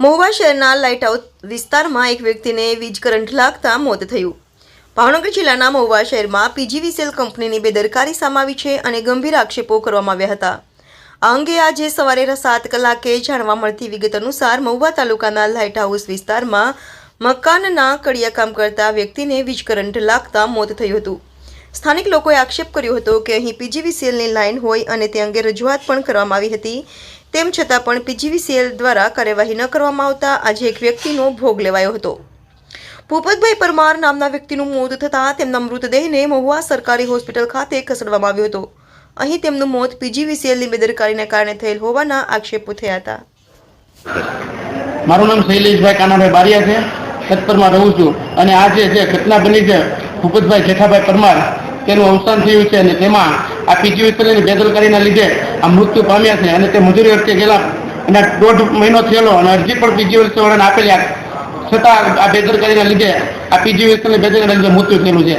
મહુવા શહેરના light house વિસ્તારમાં એક વ્યક્તિને વીજ કરંટ લાગતા મોત થયું. ભાવનગર જિલ્લાના મહુવા શહેરમાં પીજીવીસીએલ કંપનીની બેદરકારી સામે છે અને ગંભીર આક્ષેપો કરવામાં આવ્યા હતા. આ અંગે આજે સવારે સાત કલાકે જાણવા મળતી વિગત અનુસાર મહુવા તાલુકાના લાઇટ હાઉસ વિસ્તારમાં મકાનના કડિયા કામ કરતા વ્યક્તિને વીજ કરંટ લાગતા મોત થયું હતું. સ્થાનિક લોકોએ આક્ષેપ કર્યો હતો કે અહીં પીજીવીસીએલની લાઇન હોય અને તે અંગે રજૂઆત પણ કરવામાં આવી હતી. તેમ છતાં પણ પીજીવીસીએલ દ્વારા કાર્યવાહી ન કરવામાં આવતા આજે એક વ્યક્તિનો ભોગ લેવાયો હતો. ભૂપતભાઈ પરમાર નામના વ્યક્તિનું મોત થતાં તેમના મૃતદેહને મહુવા સરકારી હોસ્પિટલ ખાતે ખસેડવામાં આવ્યો હતો. અહીં તેમનું મોત પીજીવીસીએલની બેદરકારીને કારણે થયેલ હોવાના આક્ષેપો થયા હતા. મારું નામ શૈલેષભાઈ કાનાભાઈ બારિયા છે. સત્પરમાં રહું છું. અને આ જે જે ઘટના બની છે, ભૂપતભાઈ જેઠાભાઈ પરમાર, તેનું અવસાન થયું છે અને તેમાં આ પીજીવીસીએલની બેદરકારીના લીધે આ મૃત્યુ પામ્યા છે અને તે મજૂરી વખતે ગયેલા અને દોઢ મહિનો થયેલો અને અરજી પણ પીજીવીસીએલવાળાને આપેલી આ છતાં આ બેદરકારીના લીધે આ પીજીવીસીએલની બેદરકારીના લીધે મૃત્યુ થયેલું છે.